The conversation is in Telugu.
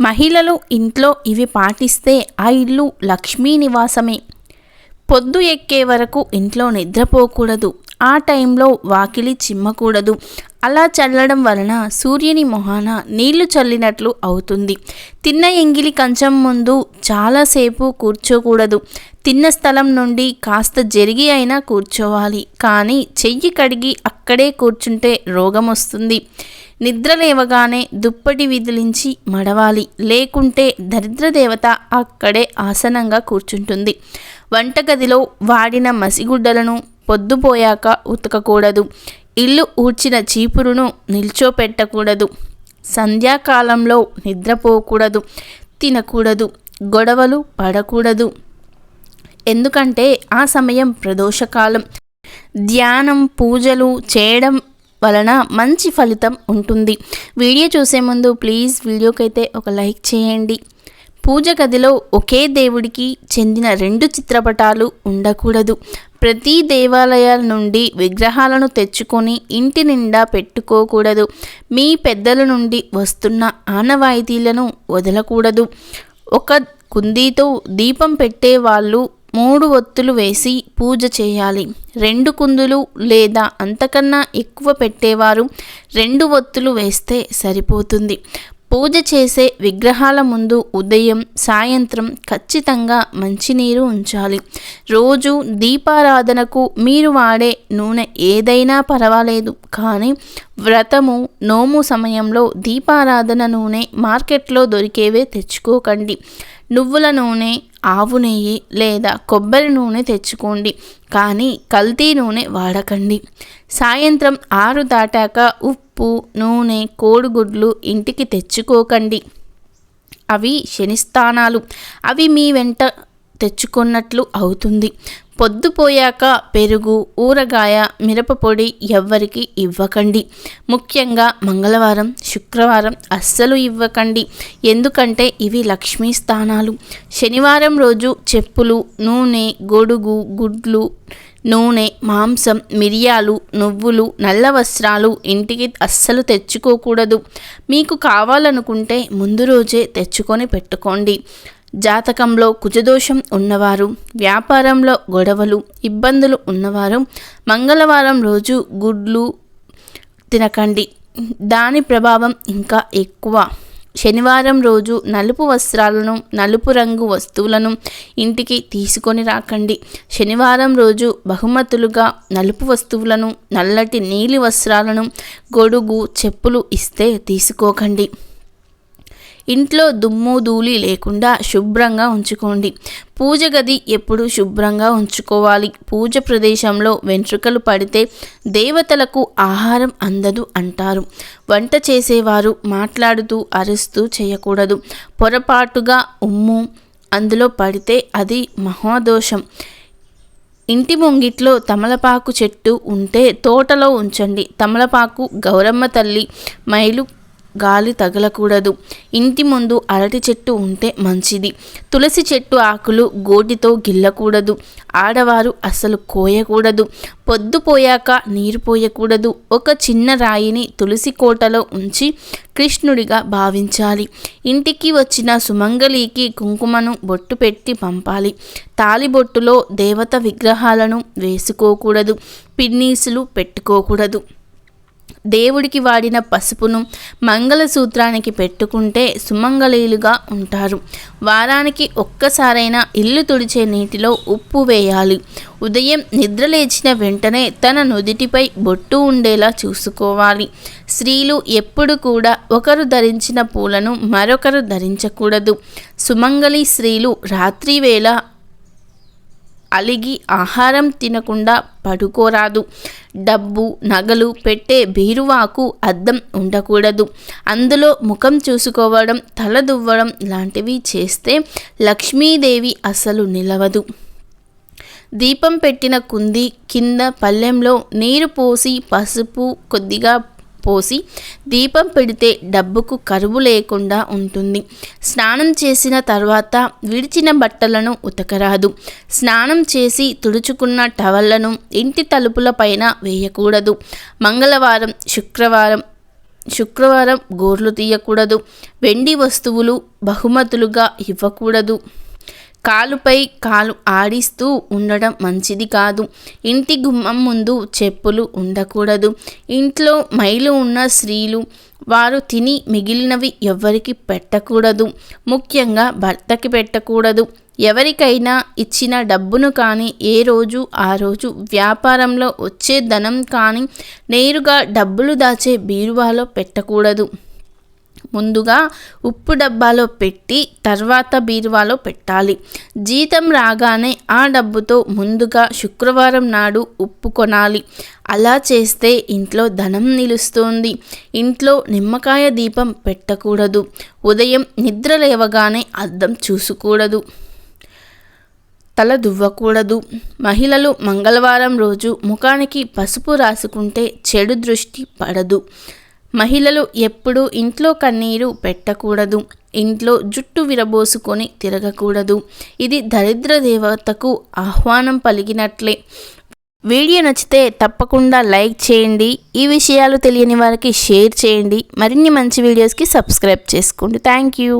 మహిళలు ఇంట్లో ఇవి పాటిస్తే ఆ ఇల్లు లక్ష్మీ నివాసమే. పొద్దు ఎక్కే వరకు ఇంట్లో నిద్రపోకూడదు. ఆ టైంలో వాకిలి చిమ్మకూడదు. అలా చల్లడం వలన సూర్యుని మొహాన నీళ్ళు చల్లినట్లు అవుతుంది. తిన్న ఎంగిలి కంచం ముందు చాలాసేపు కూర్చోకూడదు. తిన్న స్థలం నుండి కాస్త జరిగి అయినా కూర్చోవాలి. కానీ చెయ్యి కడిగి అక్కడే కూర్చుంటే రోగం వస్తుంది. నిద్ర లేవగానే దుప్పటి విదిలించి మడవాలి. లేకుంటే దరిద్ర దేవత అక్కడే ఆసనంగా కూర్చుంటుంది. వంటగదిలో వాడిన మసిగుడ్డలను పొద్దుపోయాక ఉతకకూడదు. ఇల్లు ఊడ్చిన చీపురును నిల్చోపెట్టకూడదు. సంధ్యాకాలంలో నిద్రపోకూడదు తినకూడదు గొడవలు పడకూడదు. ఎందుకంటే ఆ సమయం ప్రదోషకాలం. ధ్యానం పూజలు చేయడం వలన మంచి ఫలితం ఉంటుంది. వీడియో చూసే ముందు ప్లీజ్ వీడియోకైతే ఒక లైక్ చేయండి. పూజ గదిలో ఒకే దేవుడికి చెందిన రెండు చిత్రపటాలు ఉండకూడదు. ప్రతి దేవాలయాల నుండి విగ్రహాలను తెచ్చుకొని ఇంటి నిండా పెట్టుకోకూడదు. మీ పెద్దల నుండి వస్తున్న ఆనవాయితీలను వదలకూడదు. ఒక కుందీతో దీపం పెట్టే వాళ్ళు మూడు ఒత్తులు వేసి పూజ చేయాలి. రెండు కుందులు లేదా అంతకన్నా ఎక్కువ పెట్టేవారు రెండు ఒత్తులు వేస్తే సరిపోతుంది. పూజ చేసే విగ్రహాల ముందు ఉదయం సాయంత్రం ఖచ్చితంగా మంచినీరు ఉంచాలి. రోజు దీపారాధనకు మీరు వాడే నూనె ఏదైనా పర్వాలేదు. కానీ వ్రతము నోము సమయంలో దీపారాధన నూనె మార్కెట్లో దొరికేవే తెచ్చుకోకండి. నువ్వుల నూనె ఆవు నెయ్యి లేదా కొబ్బరి నూనె తెచ్చుకోండి కానీ కల్తీ నూనె వాడకండి. సాయంత్రం ఆరు దాటాక ఉప్పు నూనె కోడిగుడ్లు ఇంటికి తెచ్చుకోకండి. అవి శనిస్థానాలు. అవి మీ వెంట తెచ్చుకున్నట్లు అవుతుంది. పొద్దుపోయాక పెరుగు ఊరగాయ మిరపపొడి ఎవ్వరికి ఇవ్వకండి. ముఖ్యంగా మంగళవారం శుక్రవారం అస్సలు ఇవ్వకండి. ఎందుకంటే ఇవి లక్ష్మీ స్థానాలు. శనివారం రోజు చెప్పులు నూనె గొడుగు గుడ్లు నూనె మాంసం మిరియాలు నువ్వులు నల్ల వస్త్రాలు ఇంటికి అస్సలు తెచ్చుకోకూడదు. మీకు కావాలనుకుంటే ముందు రోజే తెచ్చుకొని పెట్టుకోండి. జాతకంలో కుజదోషం ఉన్నవారు వ్యాపారంలో గొడవలు ఇబ్బందులు ఉన్నవారు మంగళవారం రోజు గుడ్లు తినకండి. దాని ప్రభావం ఇంకా ఎక్కువ. శనివారం రోజు నలుపు వస్త్రాలను నలుపు రంగు వస్తువులను ఇంటికి తీసుకొని రాకండి. శనివారం రోజు బహుమతులుగా నలుపు వస్తువులను నల్లటి నీలి వస్త్రాలను గొడుగు చెప్పులు ఇస్తే తీసుకోకండి. ఇంట్లో దుమ్ము ధూళి లేకుండా శుభ్రంగా ఉంచుకోండి. పూజ గది ఎప్పుడు శుభ్రంగా ఉంచుకోవాలి. పూజ ప్రదేశంలో వెంట్రుకలు పడితే దేవతలకు ఆహారం అందదు అంటారు. వంట చేసేవారు మాట్లాడుతూ అరుస్తూ చేయకూడదు. పొరపాటుగా ఉమ్ము అందులో పడితే అది మహాదోషం. ఇంటి ముంగిట్లో తమలపాకు చెట్టు ఉంటే తోటలో ఉంచండి. తమలపాకు గౌరమ్మ తల్లి మైలు గాలి తగలకూడదు. ఇంటి ముందు అరటి చెట్టు ఉంటే మంచిది. తులసి చెట్టు ఆకులు గోటితో గిల్లకూడదు. ఆడవారు అసలు కోయకూడదు. పొద్దుపోయాక నీరు పోయకూడదు. ఒక చిన్న రాయిని తులసి కోటలో ఉంచి కృష్ణుడిగా భావించాలి. ఇంటికి వచ్చిన సుమంగళికి కుంకుమను బొట్టు పెట్టి పంపాలి. తాలిబొట్టులో దేవత విగ్రహాలను వేసుకోకూడదు. పిన్నీసులు పెట్టుకోకూడదు. దేవుడికి వాడిన పసుపును మంగళసూత్రానికి పెట్టుకుంటే సుమంగళీలుగా ఉంటారు. వారానికి ఒక్కసారైనా ఇల్లు తుడిచే నీటిలో ఉప్పు వేయాలి. ఉదయం నిద్రలేచిన వెంటనే తన నుదిటిపై బొట్టు ఉండేలా చూసుకోవాలి. స్త్రీలు ఎప్పుడు కూడా ఒకరు ధరించిన పూలను మరొకరు ధరించకూడదు. సుమంగళి స్త్రీలు రాత్రివేళ అలిగి ఆహారం తినకుండా పడుకోరాదు. డబ్బు నగలు పెట్టే బీరువాకు అద్దం ఉండకూడదు. అందులో ముఖం చూసుకోవడం తల దువ్వడం లాంటివి చేస్తే లక్ష్మీదేవి అసలు నిలవదు. దీపం పెట్టిన కుంది కింద పల్లెంలో నీరు పోసి పసుపు కొద్దిగా పోసి దీపం పెడితే డబ్బుకు కరువు లేకుండా ఉంటుంది. స్నానం చేసిన తర్వాత విడిచిన బట్టలను ఉతకరాదు. స్నానం చేసి తుడుచుకున్న టవళ్ళను ఇంటి తలుపుల పైన వేయకూడదు. మంగళవారం శుక్రవారం శుక్రవారం గోర్లు తీయకూడదు. వెండి వస్తువులు బహుమతులుగా ఇవ్వకూడదు. కాలుపై కాలు ఆడిస్తూ ఉండడం మంచిది కాదు. ఇంటి గుమ్మం ముందు చెప్పులు ఉండకూడదు. ఇంట్లో మైలు ఉన్న స్త్రీలు వారు తిని మిగిలినవి ఎవరికి పెట్టకూడదు. ముఖ్యంగా భర్తకి పెట్టకూడదు. ఎవరికైనా ఇచ్చిన డబ్బును కానీ ఏ రోజు ఆ రోజు వ్యాపారంలో వచ్చే ధనం కానీ నేరుగా డబ్బులు దాచే బీరువాలో పెట్టకూడదు. ముందుగా ఉప్పు డబ్బాలో పెట్టి తర్వాత బీరువాలో పెట్టాలి. జీతం రాగానే ఆ డబ్బుతో ముందుగా శుక్రవారం నాడు ఉప్పు కొనాలి. అలా చేస్తే ఇంట్లో ధనం నిలుస్తుంది. ఇంట్లో నిమ్మకాయ దీపం పెట్టకూడదు. ఉదయం నిద్ర లేవగానే అద్దం చూసుకోకూడదు తల దువ్వకూడదు. మహిళలు మంగళవారం రోజు ముఖానికి పసుపు రాసుకుంటే చెడు దృష్టి పడదు. మహిళలు ఎప్పుడూ ఇంట్లో కన్నీరు పెట్టకూడదు. ఇంట్లో జుట్టు విరబోసుకొని తిరగకూడదు. ఇది దరిద్ర దేవతకు ఆహ్వానం పలిగినట్లే వీడియో నచ్చితే తప్పకుండా లైక్ చేయండి. ఈ విషయాలు తెలియని వారికి షేర్ చేయండి. మరిన్ని మంచి వీడియోస్కి సబ్స్క్రైబ్ చేసుకోండి. Thank you.